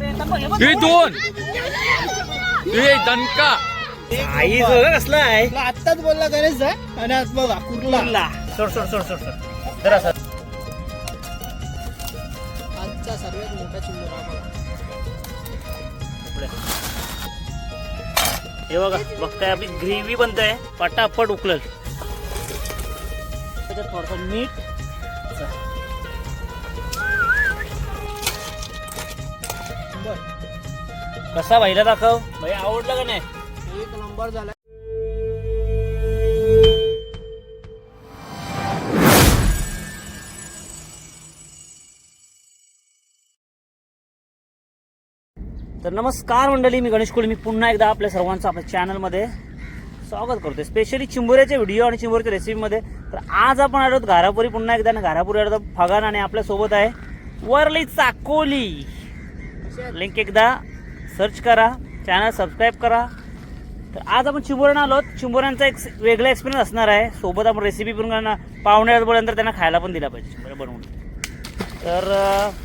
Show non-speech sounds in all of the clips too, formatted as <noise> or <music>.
दोन हे दणका. आई बघा कसला आहे आत्ताच बोलला गणेश जा आणि आज बघा कुर्ला. सोड सोड सोड सोड सोड. जरा सर आजचा सर्वात मोठा चिंबोरा हे बघा बघताय आपली ग्रेव्ही बनते पटापट उकलल त्याच्यात थोडस मीठ कसा भाईला दाखव? भाई आवडलं का नाही? एक नंबर झाला. तर नमस्कार मंडळी मी गणेश कोळी मी पुन्हा एकदा आपल्या सर्वांचं आपल्या चॅनलमध्ये स्वागत करतोय. स्पेशली चिंबोऱ्याचे व्हिडिओ आणि चिंबोऱ्याच्या रेसिपीमध्ये तर आज आपण आलो घारापुरी पुन्हा एकदा. आणि घारापुरी आलो फगान आणि आपल्यासोबत आहे वरली चाकोली. लिंक एकदा सर्च करा चॅनल सबस्क्राईब करा. तर आज आपण चिंबोऱ्यानं आलो आहोत. चिंबोऱ्यांचा एक वेगळा एक्सपिरियन्स असणार आहे. सोबत आपण रेसिपी पण करणार. पाहुणे बोलल्यानंतर त्यांना खायला पण दिला पाहिजे. चिंबोऱ्या बनवून. तर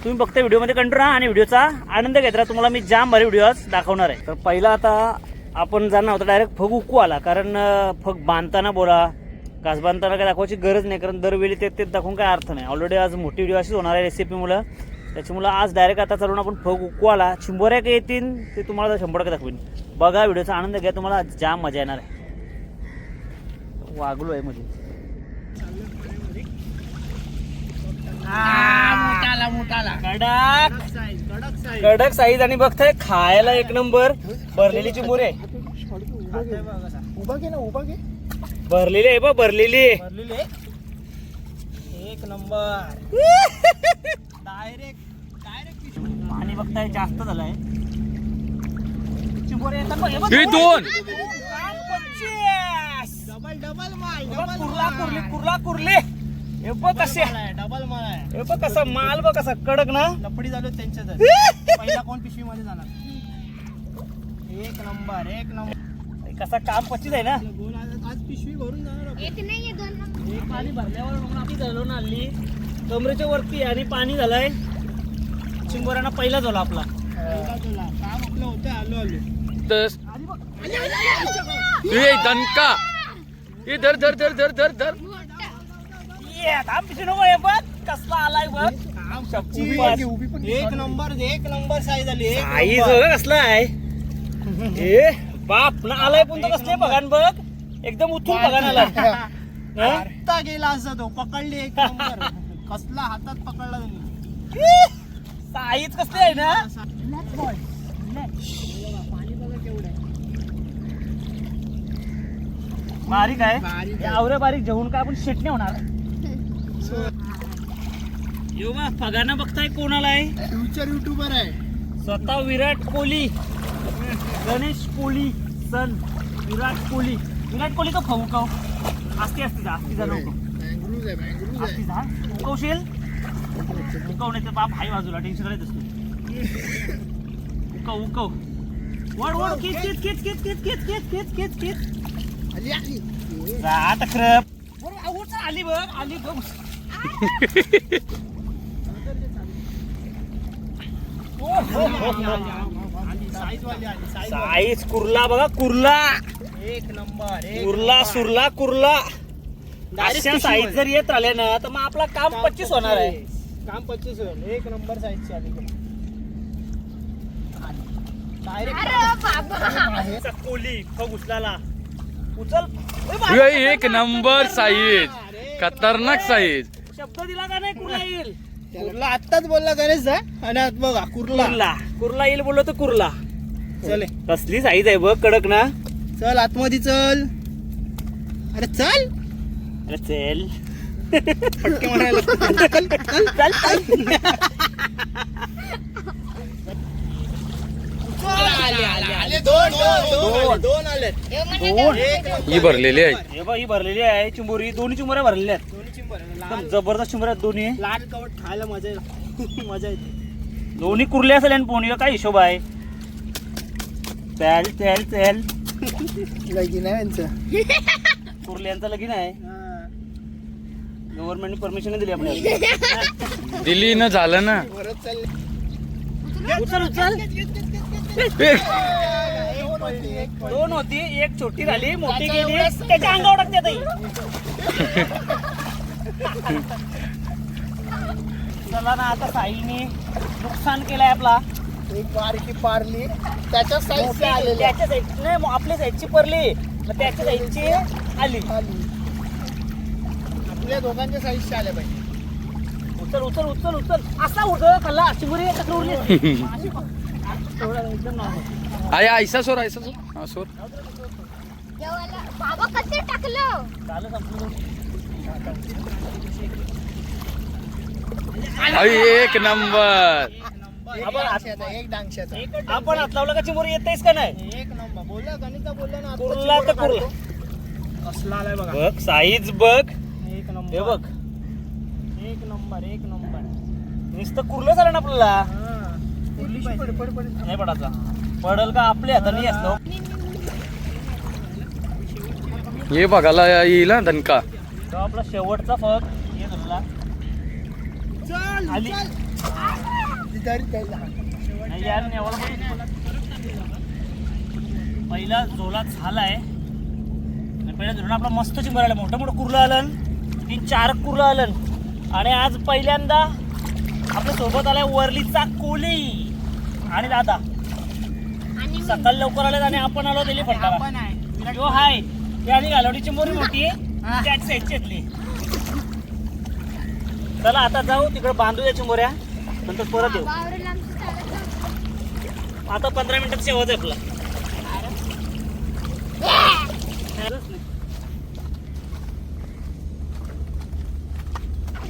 तुम्ही बघता व्हिडिओमध्ये कंटू राहा आणि व्हिडिओचा आनंद घेत राहा. तुम्हाला मी जाम भारी व्हिडिओ आज दाखवणार आहे. तर पहिला आता आपण जाणार होता डायरेक्ट फग उकू आला कारण फग बांधताना बोला घास बांधताना काय दाखवायची गरज नाही. कारण दरवेळी ते ते दाखवून काय अर्थ नाही. ऑलरेडी आज मोठी व्हिडिओ अशीच होणार आहे रेसिपीमुळं त्याच्यामुळं आज डायरेक्ट आता चालून आपण फग उकू आला चिंबोऱ्या काय येतील ते तुम्हाला शंभर टक्के दाखवेन. बघा व्हिडिओचा आनंद घ्या तुम्हाला जाम मजा येणार आहे. वागलो आहे मोठाला कडक. साईज कडक साईज आणि बघताय खायला एक नंबर भरलेली चिंबोरी आहे. उभा घे ना उभा घे. भरलेली आहे बा भरलेली भरलेले एक नंबर डायरेक्ट <laughs> पाणी बघताय जास्त झालंय. चिंबोरी येतात दोन. डबल डबल माल कुर्ला कुर्ली कुर्ला कुर्ली. हे बघ कसे. डबल माल आहे. हे बघ कसा माल बघ कसा कडक ना. लपडी झालो त्यांच्यात. <laughs> पहिला कोण पिशवी मध्ये जाणार? एक नंबर एक नंबर. कसा काम पच्चीस आहे ना. दोन आज पिशवी भरून जाणार. एक नाही दोन. हे पाणी भरल्यावर मग आपली झालो ना हल्ली. कमरेच्या वरती आणि पाणी झालंय. चिंबोऱ्यांना पहिला झाला आपला. पहिला तुला काम आपलं होतं आलो आलो दस हे दणका. हे धर धर धर धर धर धर. कसला आलाय बघ. एक नंबर एक नंबर साईज आली एक आई नंबर. बघ कसला आहे. <laughs> ए बाप ना आलाय पण तो कसले बघान बघ. एकदम उठून बघान आला हा? गेला असं तो पकडली एक नंबर. कसला हातात पकडला त्यांनी. <laughs> साईज कसले आहे ना. बारीक आहे. हे. आवरे बारीक जेवून काय आपण शेट नाही होणार. यो बा पगाना बघताय कोणाला आहे? फ्युचर युट्यूबर आहे. स्वतः विराट कोहली. गणेश कोहली सन. विराट कोहली. विराट कोहली तो खाऊ खाऊ असते असते जा असते जा नको मँग्रुज उकव नाही तर बाप हाय बाजूला टेन्शन करायचं असतो उकव उकव वड वड आली आली आता आली बघ आली बघ साईज कुर्ला बघा कुर्ला एक नंबर कुर्ला. सुरला कुर्ला अशा साईज. जर येत राहिले ना तर मग आपला काम पच्चीस होणार आहे काम पच्चीस होईल. एक नंबर साईजची आली डायरेक्ट अरे बाबा. कोली फग उचलाला. उचल. एक नंबर साईज खतरनाक साईज शब्द दिला का नाही कुर्ला येईल? कुर्ला आत्ताच बोलला गणेश जा. आणि आज बघा कुर्ला. कुर्ला. कुर्ला येईल बोललो तर कुर्ला. चले. कसली साईज आहे बघ कडक ना. चल आतमध्ये चल. अरे चल. अरे चल. फटके मारायला चल, चल. चल चल. आले, आले, आले. दोन दोन दोन आले, दोन आले हे म्हणजे. ही भरलेली आहे. हे बघ ही भरलेली आहे. चिंबोरी दोन्ही चिंबोऱ्या भरलेल्या आहेत. एकदम जबरदस्त चिंबोऱ्या आहेत दोन्ही. लाल कवट खायला मजा येते. मजा येते. दोन्ही कुर्ले असेल आणि पोणीला काय हिशोब आहे? चल चल चल लगीन आहे यांचं. कुर्ल्यांचा लगीन आहे. गव्हर्नमेंटने परमिशन दिली आपल्याला. <laughs> दिली न झालं ना. उचल उचल. दोन होती एक छोटी झाली मोठी गेली. त्याच्या अंगावर टाकते चला ना आता साईने नुकसान केलंय आपला. एक बारकी पारली. त्याच्या आलेली. त्याच्या साईड नाही मग आपल्या साईडची मग त्याच्या साईडची आली. आली. आपल्या दोघांच्या साईजची आल्या पाहिजे. उचल उचल उचल उचल. असा उठ खाल्ला चिमुरी कसं उरली अशी पक- थोडं एकदम normal. आया ऐसा सोर ऐसा सोर. हा सोर. बाबा कसे टाकलं? झालं संपलं अय, एक नंबर. एक आपण आत- डांगशाचा एक डांगशाचा आपण हात लावला का चिमुरी येतेस का नाही? एक नंबर. बोलला गणिता बोलला ना आता कुर्ला तर चिमोरा कुर्ला. काढतो. कसला आलाय बघा. बघ साईज बघ. हे नंबर. बघ. एक नंबर एक नंबर. नुसतं कुर्लं झालं ना आपल्याला. हा. कुर्ली पाहिजे. पड, पड, पड. नाही पडायचा पडल का आपल्या हाताने असतो. हे बघायला येईल दणका. तो आपला शेवटचा फक हे धरला. चल आली. चल. तिथं त्याला. नाही यार नेवाला पहिला जोला झालाय. आणि पहिल्या धरून आपला मस्त चिंबर आला. मोठं मोठं कुर्लं आलं. तीन चार कुर्लं आलं. आणि आज पहिल्यांदा आपल्यासोबत आलाय वरलीचा कोली. आणि दादा सकाळी लवकर आले आणि आपण आलो दिली आहे. जो हाय. ते आणि घालवडीची मोरी मोठी. त्याच चला आता जाऊ. तिकडे बांधू त्या चिंबोऱ्या नंतर परत येऊ. आता पंधरा मिनिटात शेवट आपला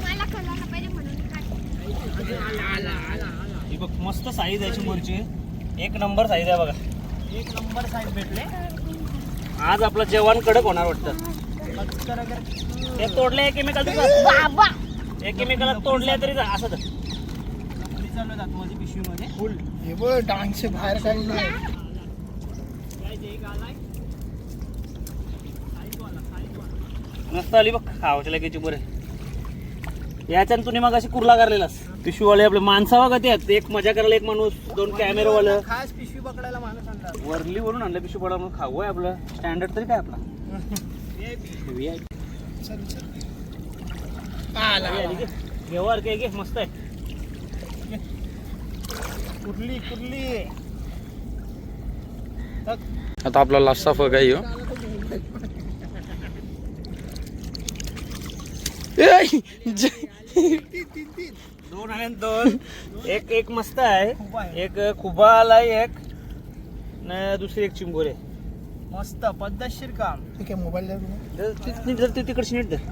मला कळलं पाहिजे म्हणून काढलं. ही बघ मस्त साईज आहे चिंबोरीची एक नंबर साईज आहे बघा. एक नंबर साईज भेटले. आज आपलं जेवण कडक होणार वाटतं. ते तोडले केमिकल बाबा! एक केमिकल तोडले तरी असं तर. खाली चालू आहेत आतमध्ये पिशवीमध्ये फुल. हे बघ डांगशे बाहेर काढले मस्त आली बघ खावाच्या लगेच चिंबोरे याच्यानं तुम्ही मग अशी कुर्ला करलेलास? पिशवीवाले आपले माणसावा का त्यात एक मजा करायला एक माणूस दोन कॅमेरावालं खास पिशवी पकडायला माणूस आणला. वरली वरून आणलं पिशवी पडा म्हणून खाऊ आहे आपलं. स्टँडर्ड तरी काय आपला? चल, चल. आला, आला. व्यवहार काय घे मस्त आहे. कुर्ली कुर्ली तक. आता आपला लास्टचा फक आहे तीन तीन तीन. दोन आहे आणि दोन. एक एक मस्त आहे. आहे. एक खुबा आलाय एक. न दुसरी एक चिंबोरे. मस्त पद्धतशीर काम. ठीक आहे मोबाईल तिकडची नीट धर.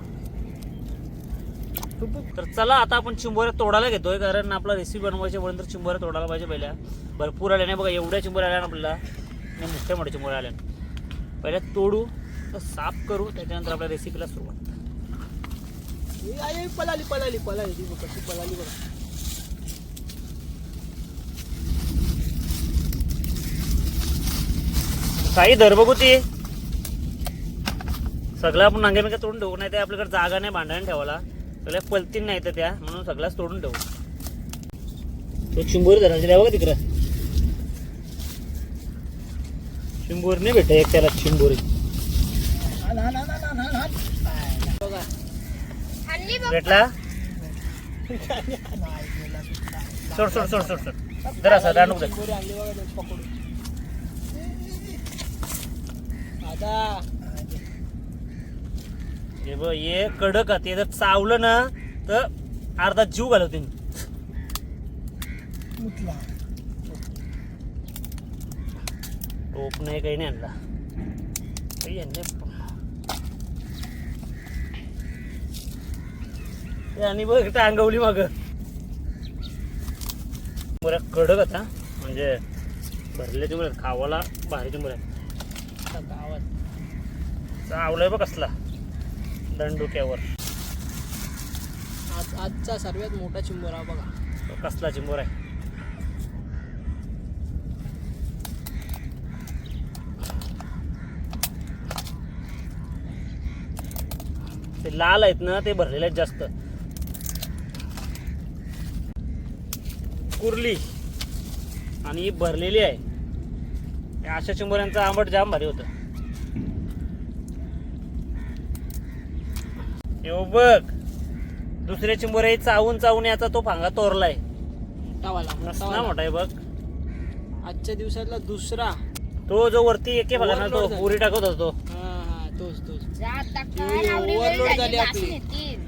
तर चला आता आपण चिंबोऱ्या तोडायला घेतोय कारण आपला रेसिपी बनवायची म्हणून तर चिंबोऱ्या तोडायला पाहिजे पहिल्या. भरपूर आल्या नाही बघा एवढ्या चिंबोऱ्या आल्या ना आपल्याला. मोठ्या मोठ्या चिंबोऱ्या आल्या. पहिल्या तोडू तर साफ करू त्याच्यानंतर आपल्या रेसिपीला सुरुवात. पलाली पलाली पलाली ती बघ कशी पलाली बघ काही धर बघू ती सगळं आपण नांगे बिंगे तोडून ठेवू नाही ते आपल्याकडे जागा नाही भांडण ठेवायला. सगळ्या पलतीन नाही तर त्या म्हणून सगळ्याच तोडून ठेवू तो चिंबोरी धरायची आहे बघा तिकडं. चिंबोरी नाही भेट एक त्याला चिंबोरी भेटला? सोड सोड सोड सोड सोड. जरा असं दांडूक दे. चिंबोरी हे बघ हे कडक ते जर चावलं ना तर अर्धा जीव घालवते टोप नाही काही नाही आणला. काही आणले ते आणि बघ टांगवली माग. बरं कडक आता. म्हणजे भरल्याची बरं खावाला भारीची आता गावात. चावलंय बघ कसला. दंडुक्यावर. आज आजचा सर्वात मोठा चिंबोरा बघा. तो कसला चिंबोर आहे. ते लाल आहेत ना ते भरलेले आहेत जास्त. कुर्ली. आणि ही भरलेली आहे. अशा चिंबोऱ्यांचं आंबट जाम भारी होतं. यो बघ दुसऱ्या चिंबोऱ्या चावून चावून याचा तो फांगा तोरलाय. मोठा आहे बघ. आजच्या दिवसातला दुसरा. तो जो वरती एके ना तो. पुरी टाकत होता हा हा.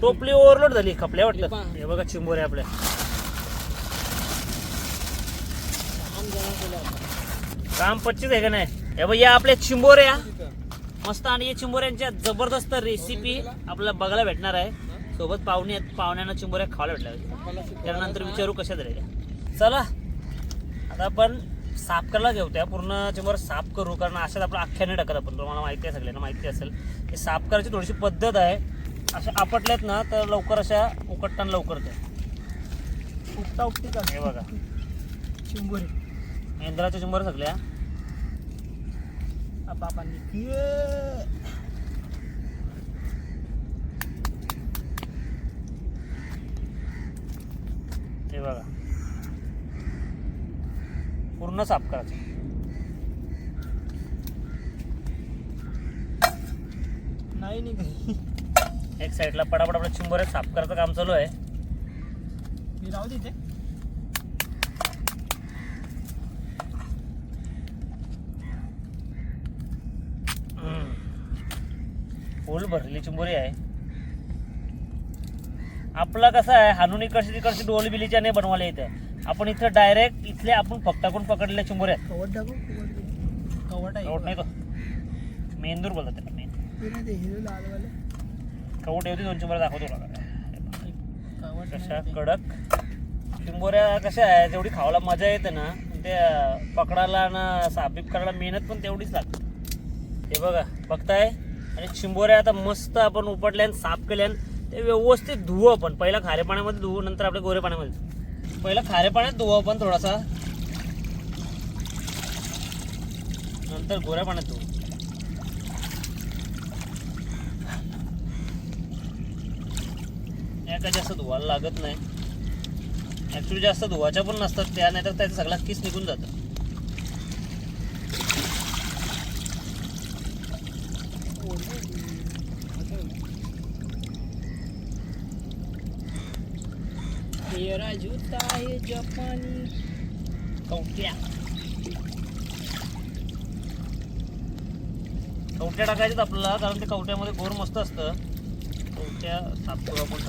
टोपली ओव्हरलोड झाली खपल्या हे वाटतं पहा. हे बघा चिंबोऱ्या आपल्या. काम पच्चीस आहे का नाही? हे बघ या आपल्या चिंबोऱ्या मस्त आणि या चिंबोऱ्यांच्या जबरदस्त रेसिपी आपल्याला बघायला भेटणार आहे. सोबत पाहुणे पाहुण्यांना चिंबोऱ्या खायला भेटल्या. त्यानंतर विचारू कशा झाल्या चला आता आपण साफ करायला घेऊ त्या पूर्ण चिंबर साफ करू कारण अशाच आपण अख्ख्याने टाकत आपण. तुम्हाला माहिती आहे सगळ्यांना माहिती असेल. हे साफ करायची थोडीशी पद्धत आहे. अशा आपटल्यात ना तर लवकर अशा उकटताना लवकर त्या उपटा उपटी कर हे बघा. चिंबोरी. यंत्राच्या चिंबर सगळ्या. बाबांनी हे बघा. पूर्ण साफ करायचं. नाही नाही काही एक साईडला पडापडा चिंबर साफ करायचं काम चालू आहे. मी राहू दे फुल भरलेली चिंबोरी आहे. आपला कसं आहे हाणून इकडची तिकडची डोल बिलीच्या नाही बनवायला येतं. आपण इथं डायरेक्ट इथले आपण फक्ताकून पकडलेल्या चिंबोऱ्या आहेत. कवट नाही तो मेंदूर बोलतात त्याला ते ते कवट येऊ दे दोन चिंबोऱ्या दाखवतो कशा? ते. कडक. चिंबोऱ्या कशा आहे जेवढी खावायला मजा येते ना त्या पकडायला ना सापीप करायला मेहनत पण तेवढीच लागते. हे बघा बघताय? आणि चिंबोऱ्या आता मस्त आपण उपटल्यान साफ केल्यान ते व्यवस्थित धुवू आपण. पहिला खारे पाण्यामध्ये धुवू नंतर आपल्या गोरे पाण्यामध्ये पहिला खारे पाण्यात धुवू आपण थोडासा. नंतर गोऱ्या पाण्यात धुवू. या जास्त धुवायला लागत नाही. ॲक्च्युली जास्त धुवाच्या पण नसतात त्या नाहीतर त्याचा सगळा किस निघून जातं. मेरा जूता है कवट्या कवट्या टाकायच्यात आपल्याला कारण ते कवट्यामध्ये गोर मस्त असतं. कवट्या साफ करू आपण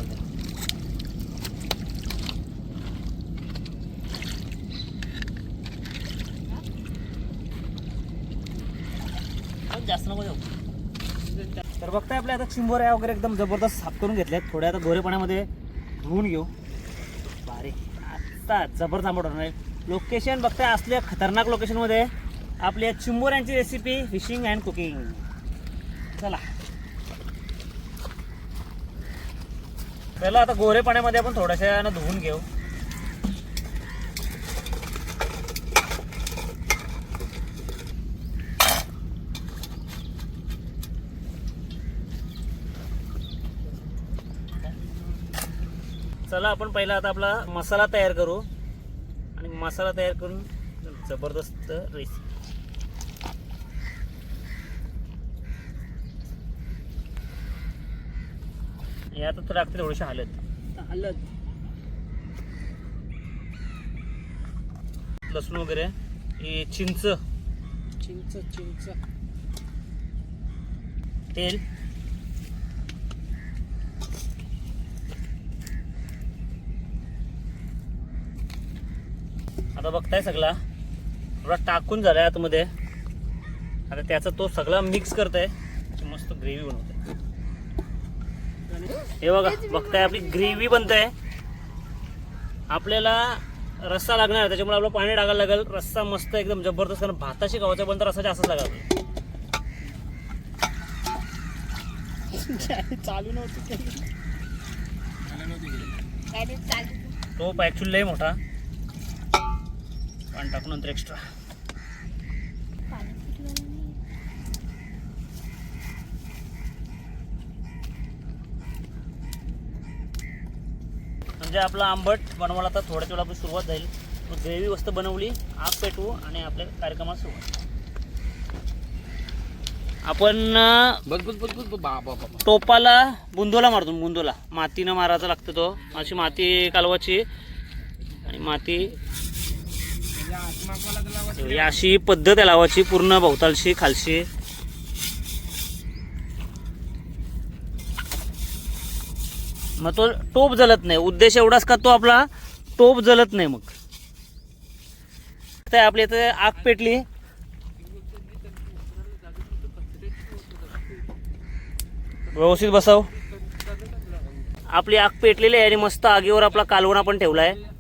जास्त नको जाऊ. तर बघताय आपल्या आता चिंबोऱ्या वगैरे एकदम जबरदस्त साफ करून घेतल्यात थोड्या आता गोरे पाण्यामध्ये धुवून घेऊ. रस्ता जबरदस्त आंबट आहे. लोकेशन बघताय असल्या खतरनाक लोकेशनमध्ये आपल्या चिंबोऱ्यांची रेसिपी फिशिंग अँड कुकिंग चला. चला आता गोरे पाण्यामध्ये आपण थोड्याशा धुवून घेऊ. चला आपण पहिला आता आपला मसाला तयार करू. आणि मसाला तयार करून जबरदस्त रेसिपी यात तर लागते थोडीशी हालत हलत लसूण वगैरे. हे चिंच. चिंच चिंच. तेल. आता बघताय सगळा. थोडा टाकून झालाय आतमध्ये. आता त्याचा तो सगळा मिक्स करताय. मस्त ग्रेव्ही बनवते हे बघा बघताय आपली ग्रेव्ही बनते आपल्याला रस्सा लागणार आहे, त्याच्यामुळे आपलं पाणी टाकायला लागेल. रस्सा मस्त एकदम जबरदस्त कारण भाताशी गावाचा बनता रस्सा जास्त लागेल. चालू नव्हती. केली अरे चालू टोप ॲक्च्युली लय मोठा. पाणी टाकून नंतर एक्स्ट्रा. म्हणजे आपला आंबट बनवायला आता थोड्या वेळा आपली सुरुवात जाईल. ग्रेव्ही मस्त बनवली आग पेटवू आणि आपल्या कार्यक्रमात सुरुवात. आपण बस बस बस बस बा बा बा. टोपाला बुंदोला मारतो बुंदोला. मातीनं मारायचा लागतं तो. अशी माती कालवाची. आणि माती ही अशी पद्धत आहे लावाची पूर्ण भोवतालशी खालशी. मग तो टोप जलत नाही. उद्देश एवढाच का तो आपला टोप जलत नाही मग? काय आपली इथे आग पेटली. व्यवस्थित बसाव. आपली आग पेटलेली आहे आणि मस्त आगीवर आपला कालवण आपण ठेवला आहे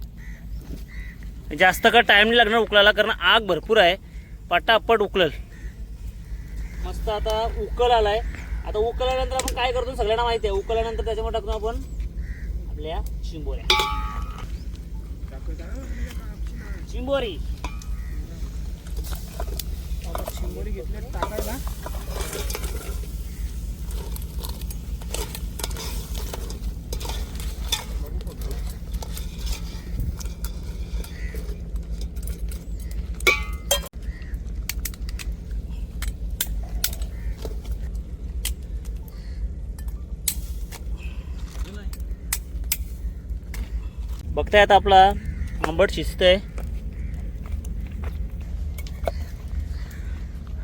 जास्त का टाइम नाही लागणार उकळायला कारण आग भरपूर आहे. पटापट उकळल. मस्त आता उकळ आलाय. आता उकळल्यानंतर आपण काय करतो सगळ्यांना माहिती आहे. उकळल्यानंतर त्याच्यामध्ये टाकतो आपण आपल्या चिंबोऱ्या. चिंबोरी. चिंबोरी घेतले टाकायला. बघतायत आपला आंबट शिजतंय.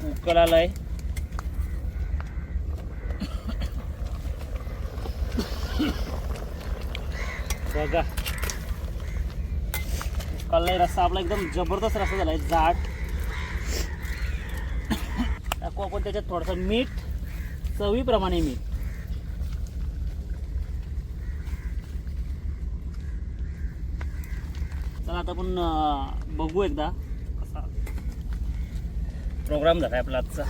उकल आलाय. बघा. उकललाय रस्सा आपला एकदम जबरदस्त रस्सा झालाय जाट टाकू आपण त्याच्यात थोडंसं मीठ चवीप्रमाणे मीठ चला आता आपण बघू एकदा. कसा प्रोग्राम झाला आपला आजचा.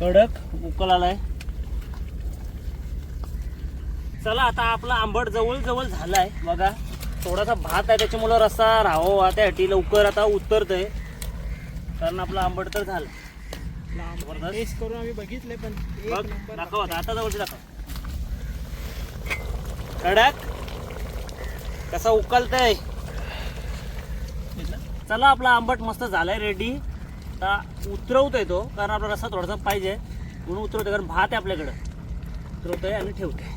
कडक उकल आलाय. चला आता आपला आंबट जवळ जवळ झालाय. बघा थोडासा भात आहे त्याच्यामुळं रस्सा राहावा त्यासाठी लवकर आता उतरतंय. कारण आपला आंबट तर झालं. टेस्ट करून आम्ही बघितले पण दाखव आता आता जवळचे दाखव. कडक. कसा उकलतय. चला आपला आंबट मस्त झालाय रेडी आता उतरवतोय तो कारण आपला रस्सा थोडासा पाहिजे. म्हणून उतरवतोय कारण भात आहे आपल्याकडं. उतरवतोय आणि ठेवतोय.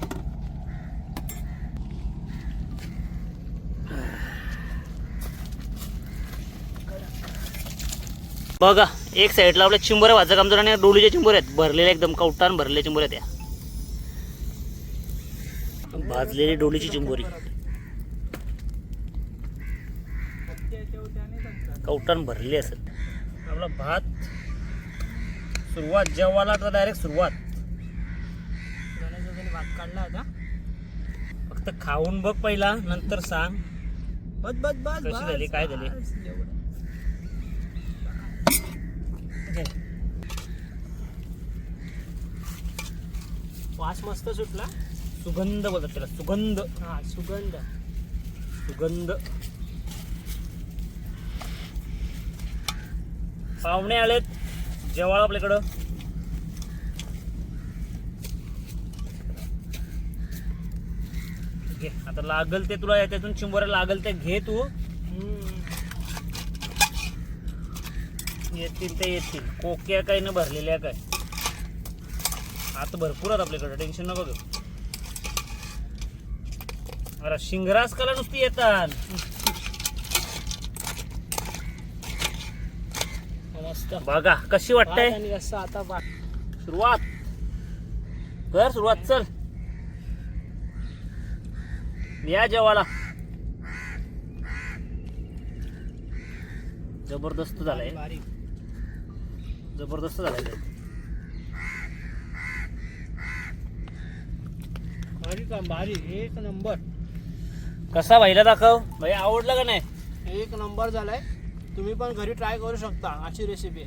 बघा एक साईडला आपल्या चिंबोऱ्या वाजक आमचं आणि डोलीच्या चिंबोऱ्या आहेत. भरलेल्या एकदम कवटान भरलेल्या चिंबोऱ्या त्या भाजलेली डोलीची चिंबोरी कवटान भरलेली असेल. आपला भात सुरुवात जेवायला तर डायरेक्ट सुरुवात. भात काढला होता. फक्त खाऊन बघ पहिला नंतर सांग. बस बस बस कशी झाली, काय झाली? वास मस्त सुटला. सुगंध बोलतात त्याला सुगंध. हा सुगंध. सुगंध. पाहुणे आलेत जेवाळ आपल्याकडं. घे आता लागल ते तुला त्यातून चिंबोऱ्या लागल ते घे तू. येतील ते येतील. कोक्या काही न भरलेल्या काय? आता भरपूर आहेत आपल्याकडे टेन्शन नको घेऊ. अरे शिंगरास कला नुसती येतात. मस्त. बघा कशी वाटतंय? आणि रस्सा आता भात सुरुवात. कर सुरुवात चल. या जेवाला. जबरदस्त झालाय. भारी. जबरदस्त झालाय ते. भारी काम भारी. एक नंबर. कसा भाईला दाखव? भाई आवडला का नाही? एक नंबर झालाय. तुम्ही पण घरी ट्राय करू शकता अशी रेसिपी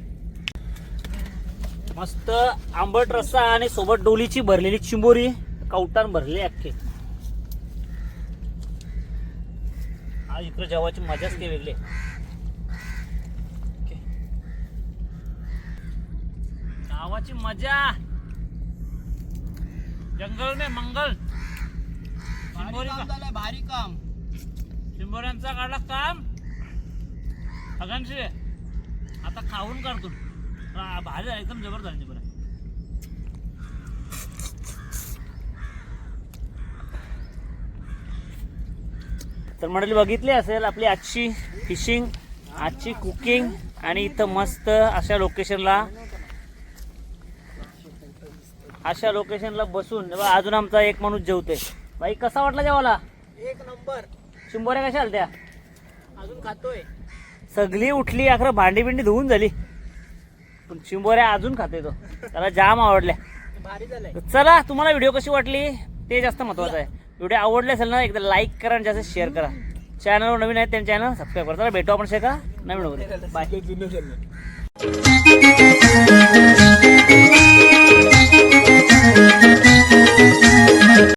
मस्त आंबट रस्सा आणि सोबत डोलीची भरलेली चिंबोरी. कवटान भरली अख्खे. हा इकडे जेवायची मजाच काही वेगळी. गावाची मजा. जंगल में मंगल. भारी काम झालंय भारी काम. चिंबोऱ्यांचा काढला काम? आकांक्षी आता खाऊन काढतो आ, भारी झालं, एकदम जबर झाली चिंबोऱ्या तर मंडळी बघितली असेल आपली आजची फिशिंग आजची कुकिंग आणि इथं मस्त अशा लोकेशनला अशा लोकेशनला बसून अजून आमचा एक माणूस जेवतोय. बाई कसा वाटला जेवाला एक नंबर. चिंबोऱ्या कशा आलत्या? अजून खातोय. सगळी उठली अखरं भांडी बिंडी धुवून झाली. पण चिंबोऱ्या अजून खाते तो. त्याला जाम आवडल्या. भारी झालंय. तर चला तुम्हाला व्हिडिओ कशी वाटली? ते जास्त महत्वाचं आहे. व्हिडिओ आवडले असेल ना एकदा लाईक करा आणि जास्त शेअर करा. चॅनलवर नवीन आहे त्यांच्या चॅनल सबस्क्राईब करा. चला भेटू आपण शेका नवीन वगैरे बाय